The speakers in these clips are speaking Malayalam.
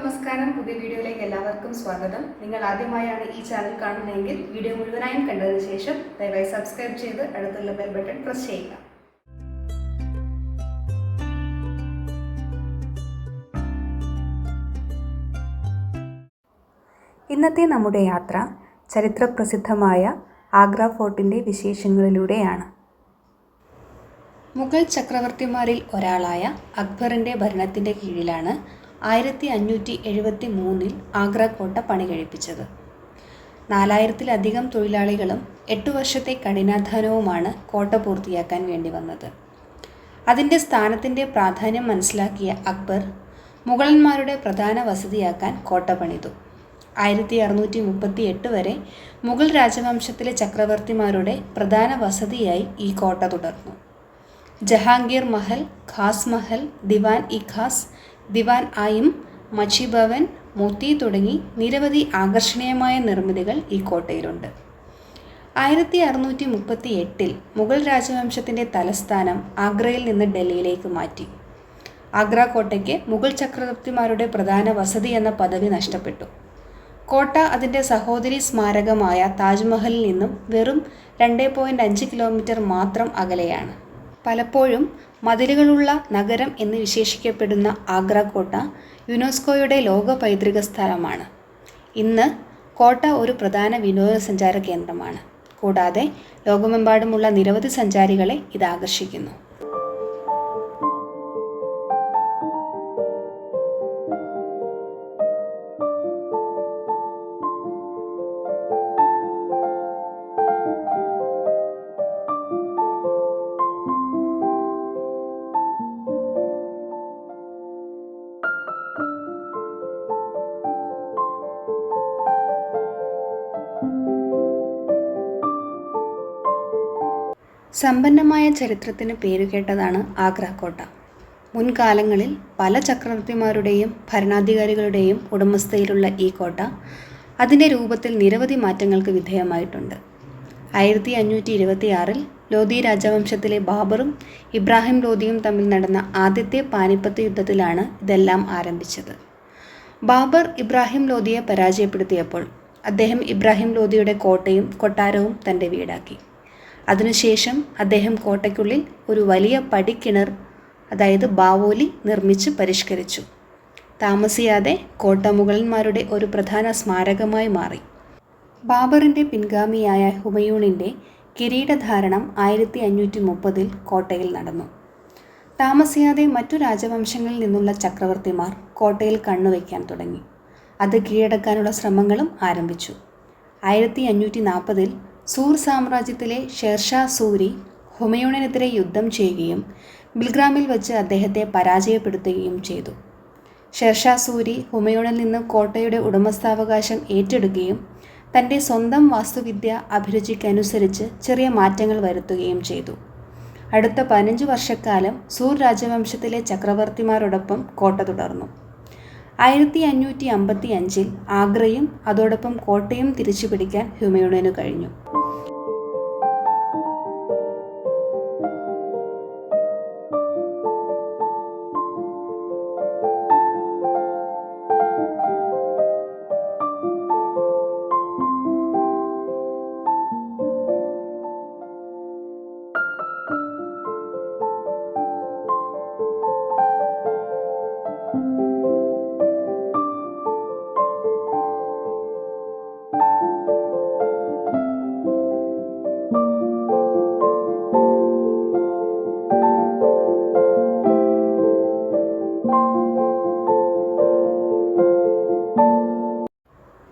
നമസ്കാരം. പുതിയ വീഡിയോയിലേക്ക് എല്ലാവർക്കും സ്വാഗതം. നിങ്ങൾ ആദ്യമായാണ് ഈ ചാനൽ കാണുന്നതെങ്കിൽ വീഡിയോ മുഴുവനായും കണ്ടതിന് ശേഷം ദയവായി സബ്സ്ക്രൈബ് ചെയ്ത് അടുത്തുള്ള ബെൽ ബട്ടൺ പ്രസ് ചെയ്യുക. ഇന്നത്തെ നമ്മുടെ യാത്ര ചരിത്രപ്രസിദ്ധമായ ആഗ്ര ഫോർട്ടിന്റെ വിശേഷങ്ങളിലൂടെയാണ്. മുഗൾ ചക്രവർത്തിമാരിൽ ഒരാളായ അക്ബറിന്റെ ഭരണത്തിന്റെ കീഴിലാണ് ആയിരത്തി അഞ്ഞൂറ്റി എഴുപത്തി മൂന്നിൽ ആഗ്ര കോട്ട പണി കഴിപ്പിച്ചത്. നാലായിരത്തിലധികം തൊഴിലാളികളും എട്ടു വർഷത്തെ കഠിനാധ്വാനവുമാണ് കോട്ട പൂർത്തിയാക്കാൻ വേണ്ടി വന്നത്. അതിന്റെ സ്ഥാനത്തിന്റെ പ്രാധാന്യം മനസ്സിലാക്കിയ അക്ബർ മുഗളന്മാരുടെ പ്രധാന വസതിയാക്കാൻ കോട്ട പണിതു. ആയിരത്തി അറുന്നൂറ്റി മുപ്പത്തി എട്ട് വരെ മുഗൾ രാജവംശത്തിലെ ചക്രവർത്തിമാരുടെ പ്രധാന വസതിയായി ഈ കോട്ട തുടർന്നു. ജഹാംഗീർ മഹൽ ഖാസ് മഹൽ ദിവാൻ ഇ ഖാസ് ദിവാൻ ആയും മച്ചി ഭവൻ മോത്തി തുടങ്ങി നിരവധി ആകർഷണീയമായ നിർമ്മിതികൾ ഈ കോട്ടയിലുണ്ട്. ആയിരത്തി അറുന്നൂറ്റി മുപ്പത്തി എട്ടിൽ മുഗൾ രാജവംശത്തിന്റെ തലസ്ഥാനം ആഗ്രയിൽ നിന്ന് ഡൽഹിയിലേക്ക് മാറ്റി. ആഗ്ര കോട്ടയ്ക്ക് മുഗൾ ചക്രവർത്തിമാരുടെ പ്രധാന വസതി എന്ന പദവി നഷ്ടപ്പെട്ടു. കോട്ട അതിന്റെ സഹോദരി സ്മാരകമായ താജ്മഹലിൽ നിന്നും വെറും രണ്ട് പോയിന്റ് അഞ്ച് കിലോമീറ്റർ മാത്രം അകലെയാണ്. പലപ്പോഴും മതിലുകളുള്ള നഗരം എന്ന് വിശേഷിക്കപ്പെടുന്ന ആഗ്ര കോട്ട യുനെസ്കോയുടെ ലോക പൈതൃക സ്ഥലമാണ്. ഇന്ന് കോട്ട ഒരു പ്രധാന വിനോദസഞ്ചാര കേന്ദ്രമാണ്. കൂടാതെ ലോകമെമ്പാടുമുള്ള നിരവധി സഞ്ചാരികളെ ഇത് ആകർഷിക്കുന്നു. സമ്പന്നമായ ചരിത്രത്തിന് പേരുകേട്ടതാണ് ആഗ്ര കോട്ട മുൻകാലങ്ങളിൽ പല ചക്രവർത്തിമാരുടെയും ഭരണാധികാരികളുടെയും ഉടമസ്ഥയിലുള്ള ഈ കോട്ട അതിന്റെ രൂപത്തിൽ നിരവധി മാറ്റങ്ങൾക്ക് വിധേയമായിട്ടുണ്ട്. ആയിരത്തി അഞ്ഞൂറ്റി ഇരുപത്തിയാറിൽ ലോധി രാജവംശത്തിലെ ബാബറും ഇബ്രാഹിം ലോധിയും തമ്മിൽ നടന്ന ആദ്യത്തെ പാനിപ്പത്ത് യുദ്ധത്തിലാണ് ഇതെല്ലാം ആരംഭിച്ചത്. ബാബർ ഇബ്രാഹിം ലോധിയെ പരാജയപ്പെടുത്തിയപ്പോൾ അദ്ദേഹം ഇബ്രാഹിം ലോധിയുടെ കോട്ടയും കൊട്ടാരവും തന്റെ വീടാക്കി. അതിനുശേഷം അദ്ദേഹം കോട്ടയ്ക്കുള്ളിൽ ഒരു വലിയ പടിക്കിണർ അതായത് ബാവോലി നിർമ്മിച്ച് പരിഷ്കരിച്ചു. താമസിയാതെ കോട്ട മുഗളന്മാരുടെ ഒരു പ്രധാന സ്മാരകമായി മാറി. ബാബറിന്റെ പിൻഗാമിയായ ഹുമയൂണിന്റെ കിരീടധാരണം ആയിരത്തി അഞ്ഞൂറ്റി മുപ്പതിൽ കോട്ടയിൽ നടന്നു. താമസിയാതെ മറ്റു രാജവംശങ്ങളിൽ നിന്നുള്ള ചക്രവർത്തിമാർ കോട്ടയിൽ കണ്ണുവയ്ക്കാൻ തുടങ്ങി. അത് കീഴടക്കാനുള്ള ശ്രമങ്ങളും ആരംഭിച്ചു. ആയിരത്തി അഞ്ഞൂറ്റി നാൽപ്പതിൽ സൂർ സാമ്രാജ്യത്തിലെ ഷെർഷാ സൂരി ഹുമയൂണിനെതിരെ യുദ്ധം ചെയ്യുകയും ബിൽഗ്രാമിൽ വച്ച് അദ്ദേഹത്തെ പരാജയപ്പെടുത്തുകയും ചെയ്തു. ഷെർഷാ സൂരി ഹുമയൂണിൽ നിന്ന് കോട്ടയുടെ ഉടമസ്ഥാവകാശം ഏറ്റെടുക്കുകയും തന്റെ സ്വന്തം വാസ്തുവിദ്യ അഭിരുചിക്കനുസരിച്ച് ചെറിയ മാറ്റങ്ങൾ വരുത്തുകയും ചെയ്തു. അടുത്ത പതിനഞ്ച് വർഷക്കാലം സൂർ രാജവംശത്തിലെ ചക്രവർത്തിമാരോടൊപ്പം കോട്ട തുടർന്നു. ആയിരത്തി അഞ്ഞൂറ്റി അമ്പത്തി അഞ്ചിൽ ആഗ്രയും അതോടൊപ്പം കോട്ടയും തിരിച്ചു പിടിക്കാൻ കഴിഞ്ഞു.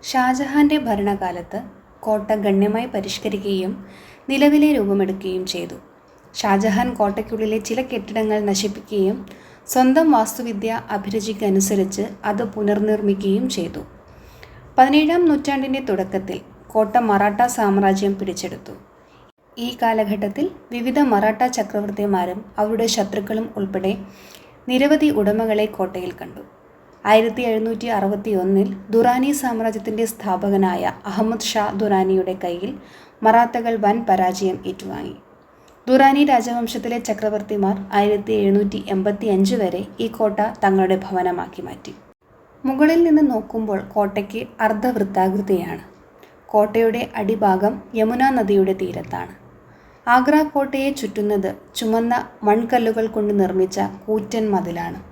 ഷാജഹാന്റെ ഭരണകാലത്ത് കോട്ട ഗണ്യമായി പരിഷ്കരിക്കുകയും നിലവിലെ രൂപമെടുക്കുകയും ചെയ്തു. ഷാജഹാൻ കോട്ടയ്ക്കുള്ളിലെ ചില കെട്ടിടങ്ങൾ നശിപ്പിക്കുകയും സ്വന്തം വാസ്തുവിദ്യ അഭിരുചിക്കനുസരിച്ച് അത് പുനർനിർമ്മിക്കുകയും ചെയ്തു. പതിനേഴാം നൂറ്റാണ്ടിന്റെ തുടക്കത്തിൽ കോട്ട മറാഠ സാമ്രാജ്യം പിടിച്ചെടുത്തു. ഈ കാലഘട്ടത്തിൽ വിവിധ മറാഠ ചക്രവർത്തിമാരും അവരുടെ ശത്രുക്കളും ഉൾപ്പെടെ നിരവധി ഉടമകളെ കോട്ടയിൽ കണ്ടു. ആയിരത്തി എഴുന്നൂറ്റി അറുപത്തി ഒന്നിൽ ദുറാനി സാമ്രാജ്യത്തിന്റെ സ്ഥാപകനായ അഹമ്മദ് ഷാ ദുറാനിയുടെ കയ്യിൽ മറാത്തകൾ വൻ പരാജയം ഏറ്റുവാങ്ങി. ദുറാനി രാജവംശത്തിലെ ചക്രവർത്തിമാർ ആയിരത്തി എഴുന്നൂറ്റി എൺപത്തി അഞ്ച് വരെ ഈ കോട്ട തങ്ങളുടെ ഭവനമാക്കി മാറ്റി. മുകളിൽ നിന്ന് നോക്കുമ്പോൾ കോട്ടയ്ക്ക് അർദ്ധവൃത്താകൃതിയാണ്. കോട്ടയുടെ അടിഭാഗം യമുന നദിയുടെ തീരത്താണ്. ആഗ്ര കോട്ടയെ ചുറ്റുന്നത് ചുമന്ന മൺകല്ലുകൾ കൊണ്ട് നിർമ്മിച്ച കൂറ്റൻ മതിലാണ്.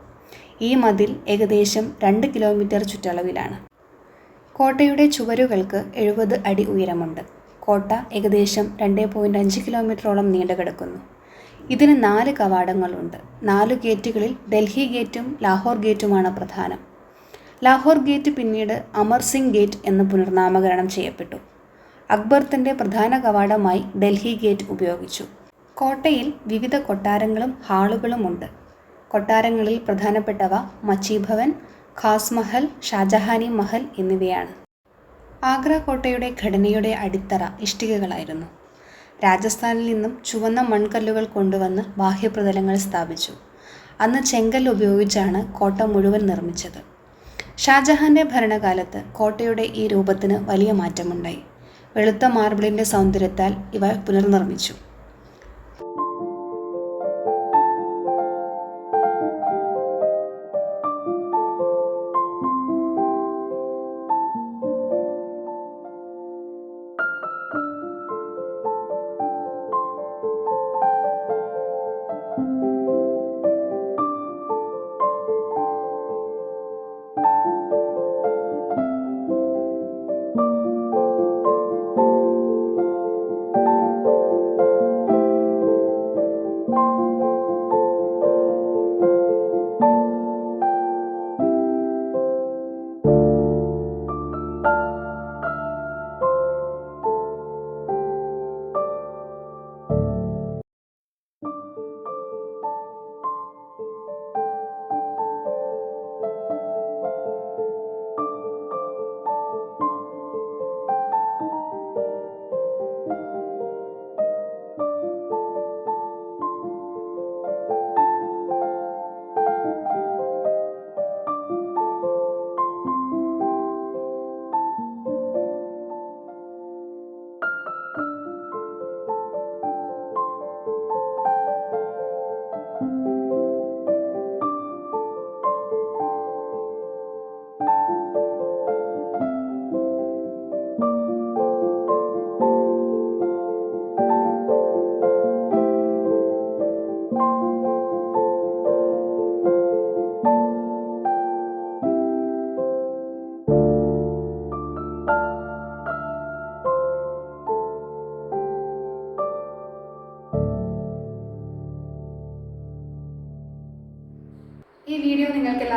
ഈ മതിൽ ഏകദേശം രണ്ട് കിലോമീറ്റർ ചുറ്റളവിലാണ്. കോട്ടയുടെ ചുവരുകൾക്ക് എഴുപത് അടി ഉയരമുണ്ട്. കോട്ട ഏകദേശം രണ്ട് പോയിന്റ് അഞ്ച് കിലോമീറ്ററോളം നീണ്ടു കിടക്കുന്നു. ഇതിന് നാല് കവാടങ്ങളുണ്ട്. നാല് ഗേറ്റുകളിൽ ഡൽഹി ഗേറ്റും ലാഹോർ ഗേറ്റുമാണ് പ്രധാനം. ലാഹോർ ഗേറ്റ് പിന്നീട് അമർ സിംഗ് ഗേറ്റ് എന്ന് പുനർനാമകരണം ചെയ്യപ്പെട്ടു. അക്ബർ തന്റെ പ്രധാന കവാടമായി ഡൽഹി ഗേറ്റ് ഉപയോഗിച്ചു. കോട്ടയിൽ വിവിധ കൊട്ടാരങ്ങളും ഹാളുകളുമുണ്ട്. കൊട്ടാരങ്ങളിൽ പ്രധാനപ്പെട്ടവ മച്ചി ഭവൻ ഖാസ് മഹൽ ഷാജഹാനി മഹൽ എന്നിവയാണ്. ആഗ്ര കോട്ടയുടെ ഘടനയുടെ അടിത്തറ ഇഷ്ടികകളായിരുന്നു. രാജസ്ഥാനിൽ നിന്നും ചുവന്ന മൺകല്ലുകൾ കൊണ്ടുവന്ന് ബാഹ്യപ്രതലങ്ങൾ സ്ഥാപിച്ചു. അന്ന് ചെങ്കൽ ഉപയോഗിച്ചാണ് കോട്ട മുഴുവൻ നിർമ്മിച്ചത്. ഷാജഹാന്റെ ഭരണകാലത്ത് കോട്ടയുടെ ഈ രൂപത്തിന് വലിയ മാറ്റമുണ്ടായി. വെളുത്ത മാർബിളിന്റെ സൗന്ദര്യത്താൽ ഇവ പുനർനിർമ്മിച്ചു.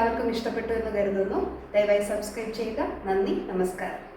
എല്ലാവർക്കും ഇഷ്ടപ്പെട്ടു എന്ന് കരുതുന്നു. ദയവായി സബ്സ്ക്രൈബ് ചെയ്യുക. നന്ദി. നമസ്കാരം.